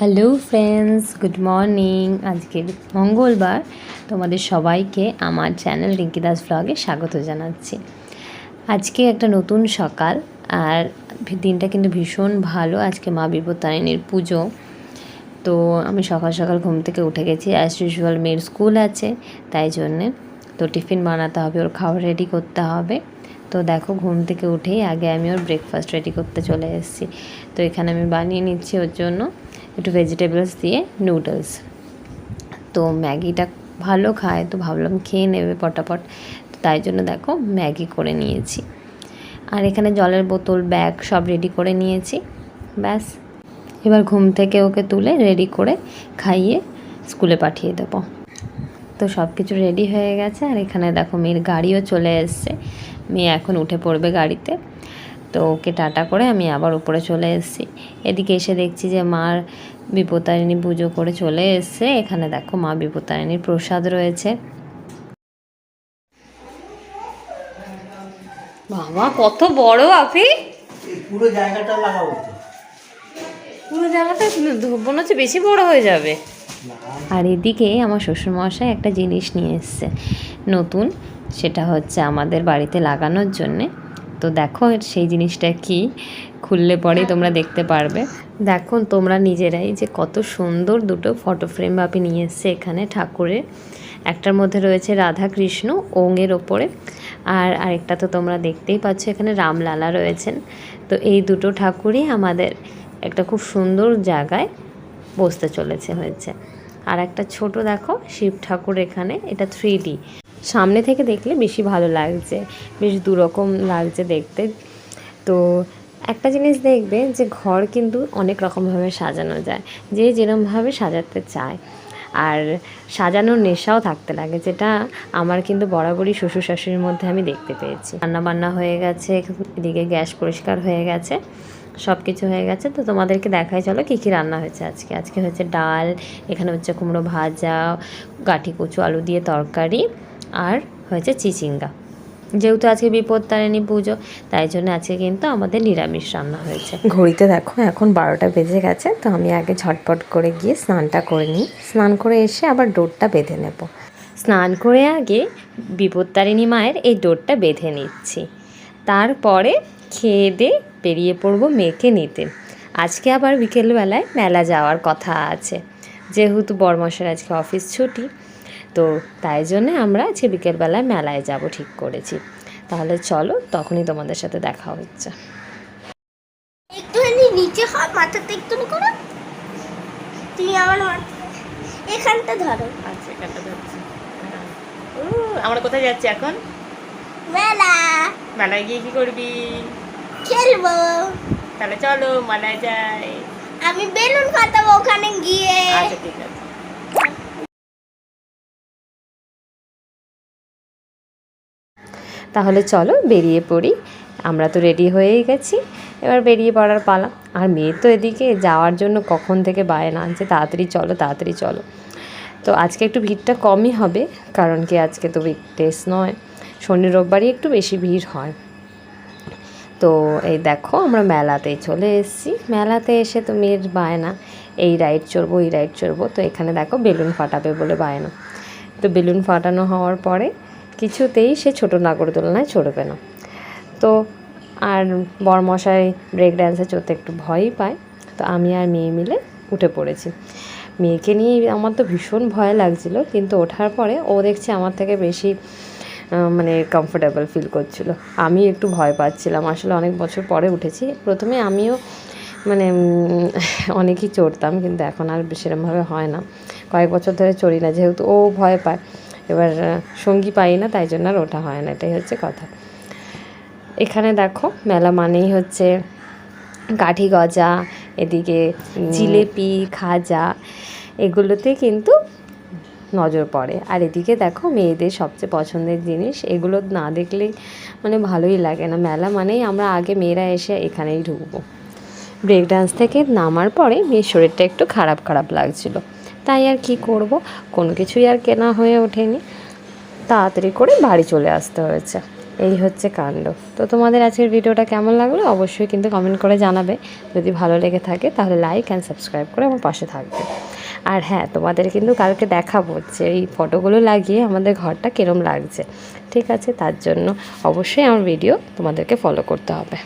Hello friends good morning আজকে মঙ্গলবার তোমাদের সবাইকে আমার চ্যানেল রিঙ্কি দাস ব্লগে স্বাগত জানাচ্ছি। আজকে একটা নতুন সকাল আর দিনটা কিন্তু ভীষণ ভালো। আজকে মা বিপত্তারিণীর পুজো। তো আমি সকাল সকাল ঘুম থেকে উঠে গেছি। অ্যাজ ইউজুয়াল মেয়ের স্কুল আছে, তাই জন্যে তো টিফিন বানাতে হবে, ওর খাবার রেডি করতে হবে। তো দেখো ঘুম থেকে উঠেই আগে আমি ওর ব্রেকফাস্ট রেডি করতে চলে এসেছি। তো এখানে আমি বানিয়ে নিচ্ছি ওর জন্য একটু ভেজিটেবলস দিয়ে নুডলস তো ম্যাগিটা ভালো খায়, তো ভাবলাম খেয়ে নেবে পটাপট। তো তাই জন্য দেখো ম্যাগি করে নিয়েছি। আর এখানে জলের বোতল, ব্যাগ সব রেডি করে নিয়েছি। ব্যাস। এবার ঘুম থেকে ওকে তুলে রেডি করে খাইয়ে স্কুলে পাঠিয়ে দেবো। তো সব কিছু রেডি হয়ে গেছে। আর এখানে দেখো মেয়ের গাড়িও চলে এসছে। মেয়ে এখন উঠে পড়বে গাড়িতে। তো ওকে টাটা করে আমি আবার উপরে চলে এসেছি। এদিকে এসে দেখছি যে মার বিপত্তারিণী পুজো করে চলে এসছে। এখানে দেখো মা বিপত্তারিণীর প্রসাদ রয়েছে। বাবা কত বড় আপি! পুরো জায়গাটা লাগাবো পুরো জায়গাটা মনে হচ্ছে বেশি বড় হয়ে যাবে। আর এদিকে আমার শ্বশুরমশাই একটা জিনিস নিয়ে এসছে। নতুন, সেটা হচ্ছে আমাদের বাড়িতে লাগানোর জন্যে। তো দেখো সেই জিনিসটা কি? খুললে পরেই তোমরা দেখতে পারবে। দেখো তোমরা নিজেরাই যে কত সুন্দর দুটো ফটো ফ্রেম বাপি নিয়ে এসছে এখানে ঠাকুরের। একটার মধ্যে রয়েছে রাধা কৃষ্ণ ওঙের ওপরে। আর আরেকটা তো তোমরা দেখতেই পাচ্ছ, এখানে রামলালা রয়েছেন। তো এই দুটো ঠাকুরই আমাদের একটা খুব সুন্দর জায়গায় বসতে চলেছে হয়েছে। আর একটা ছোট দেখো, শিব ঠাকুর এখানে, এটা থ্রি সামনে থেকে দেখলে বেশি ভালো লাগছে, বেশ দুরকম লাগছে দেখতে। তো একটা জিনিস দেখবে যে ঘর কিন্তু অনেক রকমভাবে সাজানো যায়, যে যেরমভাবে সাজাতে চায়। আর সাজানোর নেশাও থাকতে লাগে, যেটা আমার কিন্তু বরাবরই শ্বশুর শাশুড়ির মধ্যে আমি দেখতে পেয়েছি। রান্না বান্না হয়ে গেছে, এদিকে গ্যাস পরিষ্কার হয়ে গেছে। সব কিছু হয়ে গেছে। তো তোমাদেরকে দেখাই চলো কী কী রান্না হয়েছে আজকে। আজকে হয়েছে ডাল এখানে হচ্ছে কুমড়ো ভাজা গাঠি কচু আলু দিয়ে তরকারি আর হয়েছে চিচিঙ্গা। যেহেতু আজকে বিপদ বিপত্তারিণী পুজো তাই জন্য আজকে কিন্তু আমাদের নিরামিষ রান্না হয়েছে। ঘড়িতে দেখো এখন বারোটা বেজে গেছে তো আমি আগে ঝটপট করে গিয়ে স্নানটা করে নিই। স্নান করে এসে আবার ডোরটা বেঁধে নেব। স্নান করে আগে বিপত্তারিণী মায়ের এই ডোরটা বেঁধে নিচ্ছি। তারপরে খেয়ে দিয়ে বেরিয়ে পড়ব মেয়েকে নিতে। আজকে আবার বিকেলবেলায় মেলা যাওয়ার কথা আছে। যেহেতু বরমশের আজকে অফিস ছুটি তো তাই জন্যে আমরা আজকে বিকেলবেলায় মেলায় যাব ঠিক করেছি। তাহলে চলো তখনই তোমাদের সাথে দেখা হচ্ছে। একটুখানি নিচে হয় মাথাটা একটুখানি করো। তুমি আমার মাথা এখানটা ধরো। আচ্ছা এখানটা ধরছি। আমরা কোথায় যাচ্ছি এখন? মেলা। মেলায় গিয়ে কি করবি? খেলব। তাহলে চলো যাই। আমি বেলুন ফাটাবো ওখানে গিয়ে। আচ্ছা ঠিক আছে। তাহলে চলো বেরিয়ে পড়ি। আমরা তো রেডি হয়েই গেছি। এবার বেরিয়ে পড়ার পালা। আর মেয়ে তো এদিকে যাওয়ার জন্য কখন থেকে বায়না আনছে তাড়াতাড়ি চলো তাড়াতাড়ি চলো। তো আজকে একটু ভিড়টা কমই হবে কারণ কি আজকে তো উইকডেস নয়। শনি রোববারই একটু বেশি ভিড় হয়। তো এই দেখো, আমরা মেলাতে চলে এসেছি। মেলাতে এসে তো মেয়ের বায়না। এই রাইড চড়বো এই রাইড চড়বো। তো এখানে দেখো, বেলুন ফাটাবে বলে বায়না। তো বেলুন ফাটানো হওয়ার পরে কিছুতেই সে ছোটো নাগরদোলনায় চড়বে না। তো আর বরমশাই ব্রেক ড্যান্সে চড়তে একটু ভয়ই পায়। তো আমি আর মেয়ে মিলে উঠে পড়েছি। মেয়েকে নিয়ে আমার তো ভীষণ ভয় লাগছিল, কিন্তু ওঠার পরে ও দেখছে আমার থেকে বেশি মানে কমফোর্টেবল ফিল করছিল। আমি একটু ভয় পাচ্ছিলাম। আসলে অনেক বছর পরে উঠেছি। প্রথমে আমিও মানে অনেকই চড়তাম কিন্তু এখন আর সেরকমভাবে হয় না। কয়েক বছর ধরে চড়ি না যেহেতু ও ভয় পায়। এবার সঙ্গী পাই না তাই জন্য আর ওঠা হয় না এটাই হচ্ছে কথা। এখানে দেখো মেলা মানেই হচ্ছে কাঠি গজা এদিকে জিলেপি খাজা এগুলোতে কিন্তু নজর পড়ে। আর এদিকে দেখো মেয়েদের সবচেয়ে পছন্দের জিনিস, এগুলো না দেখলেই মানে ভালোই লাগে না। মেলা মানেই আমরা আগে মেয়েরা এসে এখানেই ঢুকবো। ব্রেক ডান্স থেকে নামার পরে মেয়ের শরীরটা একটু খারাপ খারাপ লাগছিল। তাই আর কি করব? কোনো কিছুই আর কেনা হয়ে ওঠেনি। তাড়াতাড়ি করে বাড়ি চলে আসতে হয়েছে। এই হচ্ছে কাণ্ড। তো তোমাদের আজকের ভিডিওটা কেমন লাগল? অবশ্যই কিন্তু কমেন্ট করে জানাবে। যদি ভালো লেগে থাকে তাহলে লাইক অ্যান্ড সাবস্ক্রাইব করে আমার পাশে থাকবে। আর হ্যাঁ তোমাদের কিন্তু কালকে দেখাবো যে এই ফটোগুলো লাগিয়ে আমাদের ঘরটা কিরম লাগছে। ঠিক আছে, তার জন্য অবশ্যই আমার ভিডিও তোমাদেরকে ফলো করতে হবে।